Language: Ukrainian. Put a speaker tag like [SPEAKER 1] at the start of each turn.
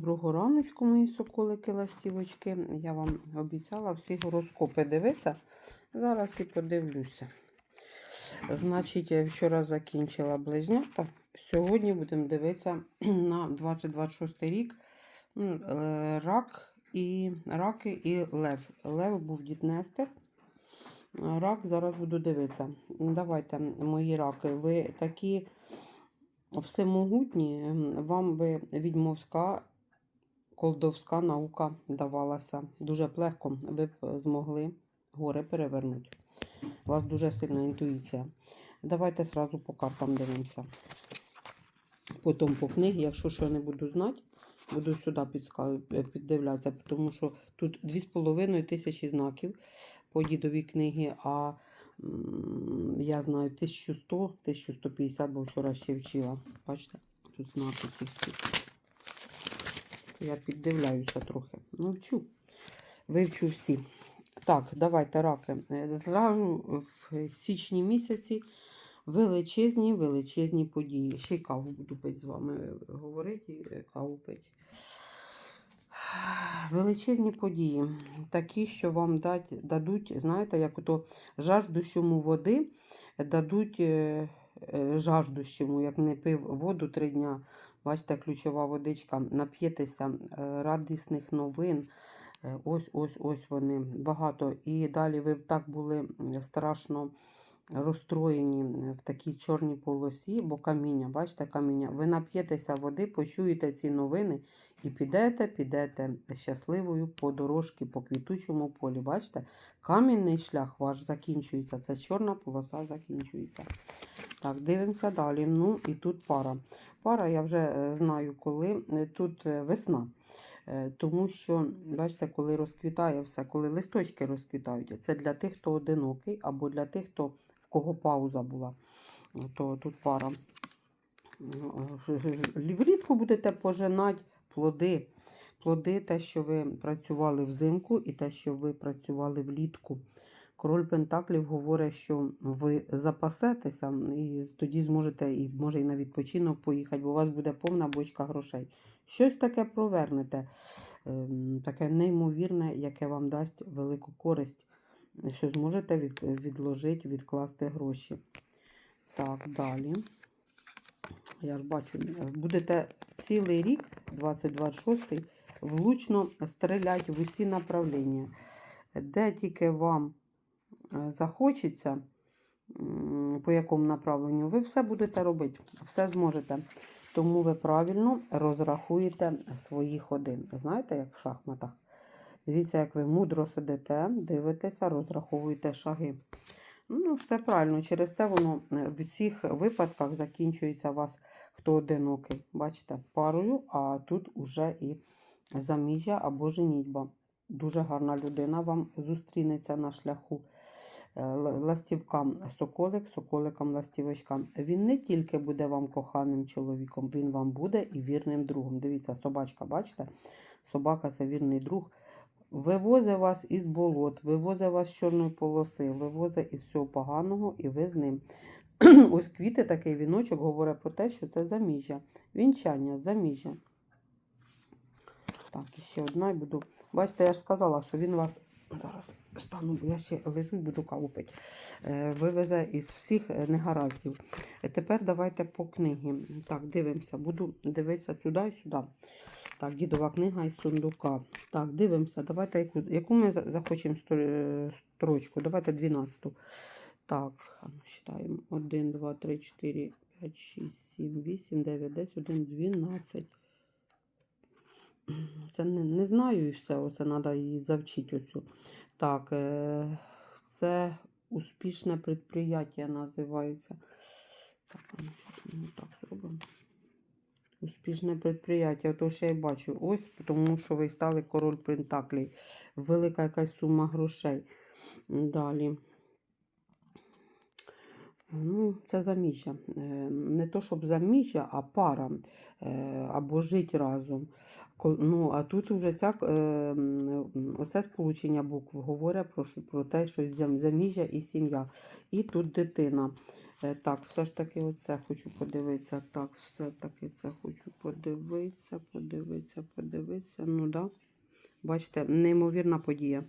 [SPEAKER 1] Доброго раночку, мої соколики ластівочки. Я вам обіцяла всі гороскопи дивитися. Зараз і подивлюся. Значить, я вчора закінчила близнята. Сьогодні будемо дивитися на 2026 рік. Е, Рак і раки і лев. Лев був Дід Нестер. Рак зараз буду дивитися. Давайте, мої раки, ви такі всемогутні, вам би відьмовська колдовська наука давалася. Дуже б легко ви б змогли гори перевернути. У вас дуже сильна інтуїція. Давайте сразу по картам дивимося. Потім по книгі, якщо що не буду знати, буду сюди е, піддивлятися, тому що тут 2,5 тисячі знаків по дідовій книгі, а я знаю 1100, 1150, бо вчора ще вчила. Бачите, тут знаки ці всі. Я піддивляюся трохи. Ну, вчу. Вивчу всі. Так, давайте раки. Е, Зразу в січні місяці величезні, величезні події. Ще й каву буду пити з вами говорити, е, каву пити. Величезні події. Такі, що вам дать, дадуть, знаєте, як ото жаждущому води дадуть е, жаждущому, як не пив воду три дня. Бачите, ключова водичка, нап'єтеся е, радісних новин. Е, Ось, ось, ось вони багато. І далі ви так були страшно розстроєні в такій чорній полосі, бо каміння, бачите, каміння. Ви нап'єтеся води, почуєте ці новини і підете, підете щасливою по дорожці, по квітучому полі. Бачите, камінний шлях ваш закінчується. Це чорна полоса закінчується. Так, дивимося далі. Ну і тут пара. Пара, я вже е, знаю, коли. Е, Тут е, весна. Тому що, бачите, коли розквітає все, коли листочки розквітають, це для тих, хто одинокий, або для тих, хто в кого пауза була. То тут пара. Влітку будете пожинати плоди. Плоди, те, що ви працювали взимку, і те, що ви працювали влітку. Король Пентаклів говорить, що ви запасетеся і тоді зможете і може і на відпочинок поїхати, бо у вас буде повна бочка грошей. Щось таке провернете, ем, таке неймовірне, яке вам дасть велику користь, що зможете відложити, відкласти гроші. Так, далі. Я ж бачу, будете цілий рік, 2026, влучно стріляти в усі направлення. Де тільки вам захочеться, по якому направленню, ви все будете робити, все зможете. Тому ви правильно розрахуєте свої ходи. Знаєте, як в шахматах? Дивіться, як ви мудро сидите, дивитеся, розраховуєте шаги. Ну, все правильно. Через те воно е, в всіх випадках закінчується у вас хто одинокий. Бачите, парою, а тут уже і заміжжя або женітьба. Дуже гарна людина вам зустрінеться на шляху. Е, Ластівкам соколик, соколикам ластівочкам. Він не тільки буде вам коханим чоловіком, він вам буде і вірним другом. Дивіться, собачка, бачите? Собака це вірний друг. Вивозить вас із болот, вивозить вас з чорної полоси, вивозить із всього поганого, і ви з ним. Ось квіти, такий віночок говорить про те, що це заміжжя. Вінчання, заміжжя. Так, і ще одна і буду. Бачите, я ж сказала, що він вас зараз стану, бо я ще лежу буду каву пити. Е, Вивезе із всіх е, негараздів. Е, Тепер давайте по книгі. Так, дивимося. Буду дивитися туди і сюди. Так, дідова книга із сундука. Так, дивимося. Давайте яку, яку ми захочемо строчку. Давайте 12. Так, считаємо. 1, 2, 3, 4, 5, 6, 7, 8, 9, 10, 1, 12. Це не, не знаю і все, оце треба її завчити оцю. Так, е, це успішне предприятие називається. Так, ну, так зробимо. Успішне предприятие, Тож я й бачу. Ось, тому що ви стали король Пентаклей. Велика якась сума грошей. Далі. Ну, це заміжжя. Е, Не то, щоб заміжжя, а пара. Е, Або жити разом. Ну, а тут вже ця, е, оце сполучення букв говорить про, про те, що заміжжя і сім'я. І тут дитина. Так, все ж таки оце хочу подивитися. Так, все-таки це хочу подивитися, подивитися, подивитися. Ну, да. Бачите, неймовірна подія.